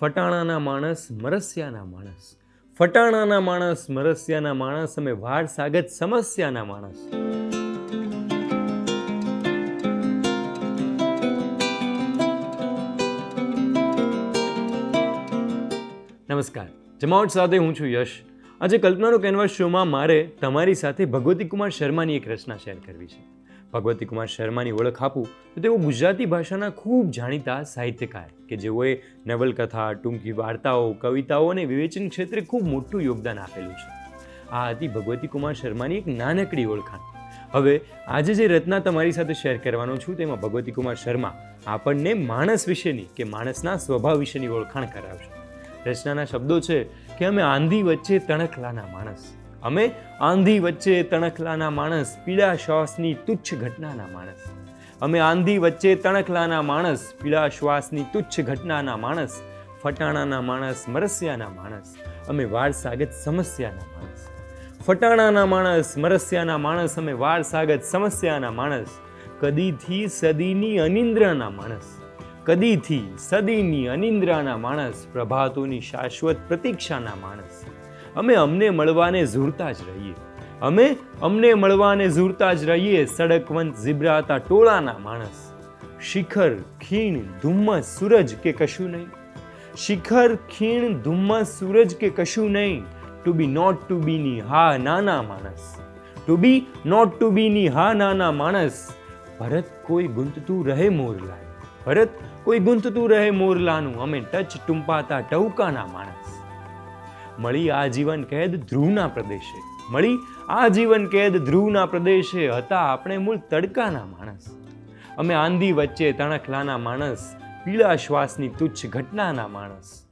ફટાણાના માણસ મરસિયાના માણસ. ફટાણાના માણસ મરસિયાના માણસ અમે વાડ સાગત સમસ્યાના માણસ. નમસ્કાર. જમાવટ સાથે હું છું યશ. આજે કલ્પનાનો કેનવાસ શોમાં મારે તમારી સાથે ભગવતી કુમાર શર્માની એક રચના શેર કરવી છે. ભગવતી કુમાર શર્માની ઓળખ આપું, તો તેઓ ગુજરાતી ભાષાના ખૂબ જાણીતા સાહિત્યકાર કે જેઓએ નવલકથા, ટૂંકી વાર્તાઓ, કવિતાઓ અને વિવેચન ક્ષેત્રે ખૂબ મોટું યોગદાન આપેલું છે. આ હતી ભગવતી કુમાર શર્માની એક નાનકડી ઓળખાણ હવે, આજે જે રચના તમારી સાથે શેર કરવાનો છું, તેમાં ભગવતી કુમાર શર્મા આપણને માણસ વિશેની કે માણસના સ્વભાવ વિશેની ઓળખાણ કરાવશે. રચનાના શબ્દો છે કે અમે આંધી વચ્ચે તણખલાના માણસ. અમે આંધી વચ્ચે તણખલાના માણસ પીળા શ્વાસની તુચ્છ ઘટનાના માણસ. અમે આંધી વચ્ચે તણખલાના માણસ પીળા શ્વાસની તુચ્છ ઘટનાના માણસ, ફટાણાના માણસ, મરસિયાના માણસ. અમે વાળ સાગત સમસ્યાના માણસ. ફટાણાના માણસ, મરસિયાના માણસ, અમે વાળ સાગત સમસ્યાના માણસ. કદીથી સદીની અનિંદ્રાના માણસ. કદીથી સદીની અનિંદ્રાના માણસ, પ્રભાતોની શાશ્વત પ્રતીક્ષાના માણસ. અમે અમને મળવાને ઝૂરતા જ રહીએ. અમે અમને મળવાને ઝૂરતા જ રહીએ, સડકવંત ઝીબ્રાતા ટોળાના માણસ. શિખર, ખીણ, ધુમ્મસ, સૂરજ કે કશું નહીં? શિખર, ખીણ, ધુમ્મસ, સૂરજ કે કશું નહીં? ટુ બી નોટ ટુ બીની હા નાના માણસ. ટુ બી નોટ ટુ બીની હા નાના માણસ, ભરત કોઈ ગુંતતું રહે મોરલા ભરત કોઈ ગુંતતું રહે મોરલાનું, અમે ટચ ટુંપાતા ટવકાના માણસ. મળી આજીવન કેદ ધ્રુવના પ્રદેશે. મળી આજીવન કેદ ધ્રુવના પ્રદેશે હતા આપણે મૂળ તડકાના માણસ. અમે આંધી વચ્ચે તણખલાના માણસ, પીળા શ્વાસની તુચ્છ ઘટનાના માણસ.